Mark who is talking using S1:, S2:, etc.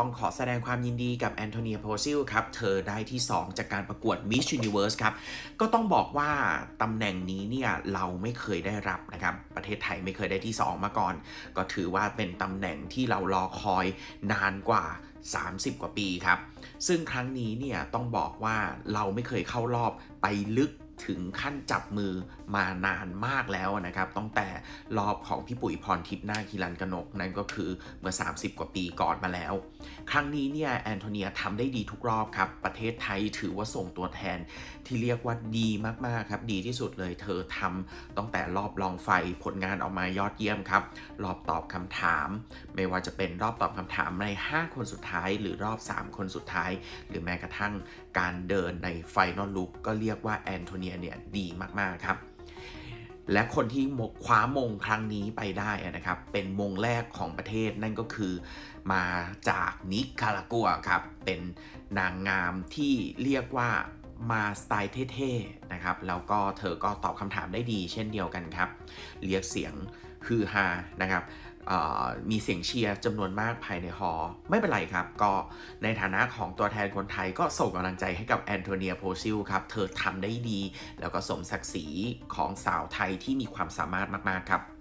S1: ต้องขอแสดงความยินดีกับแอนโทเนียโพซิลครับ เธอได้ที่ 2 จากการประกวด Miss Universe ครับ ก็ต้องบอกว่าตำแหน่งนี้เนี่ยเราไม่เคยได้รับนะครับ ประเทศไทยไม่เคยได้ที่ 2 มาก่อน ก็ถือว่าเป็นตำแหน่งที่เรารอคอยนานกว่า 30 กว่าปีครับ ซึ่งครั้งนี้เนี่ยต้องบอกว่าเราไม่เคยเข้ารอบไปลึก ถึงขั้นจับมือมานานมากแล้วนะครับตั้งแต่รอบของพี่ปุ๋ยพรทิพย์นาคีรันกนก นั่นก็คือเมื่อ 30 กว่าปีก่อนมาแล้ว ครั้งนี้เนี่ยแอนโทเนียทำได้ดีทุกรอบครับ ประเทศไทยถือว่าส่งตัวแทนที่เรียกว่าดีมากๆครับ ดีที่สุดเลยเธอทำตั้งแต่รอบลองไฟผลงานออกมายอดเยี่ยมครับ รอบตอบคำถาม ไม่ว่าจะเป็นรอบตอบคำถามใน 5 คนสุดท้าย หรือรอบ 3 คนสุดท้าย หรือแม้กระทั่งการเดินในไฟนอลลุกก็เรียกว่าแอนโทเนียเนี่ยดีมากๆครับ และคนที่คว้ามงครั้งนี้ไปได้นะครับ เป็นมงแรกของประเทศนั่นก็คือ มาจากนิคารากัวครับ เป็นนางงามที่เรียกว่ามาสไตล์เท่ๆนะครับ แล้วก็เธอก็ตอบคำถามได้ดีเช่นเดียวกันครับ เรียกเสียงฮือฮานะครับ มีเสียงเชียร์จำนวนมากภายในฮอลล์ไม่เป็นไรครับ ก็ในฐานะของตัวแทนคนไทยก็ส่งกำลังใจให้กับแอนโทเนียโพซิลครับ เธอทำได้ดี แล้วก็สมศักดิ์ศรีของสาวไทยที่มีความสามารถมาก ๆ ครับ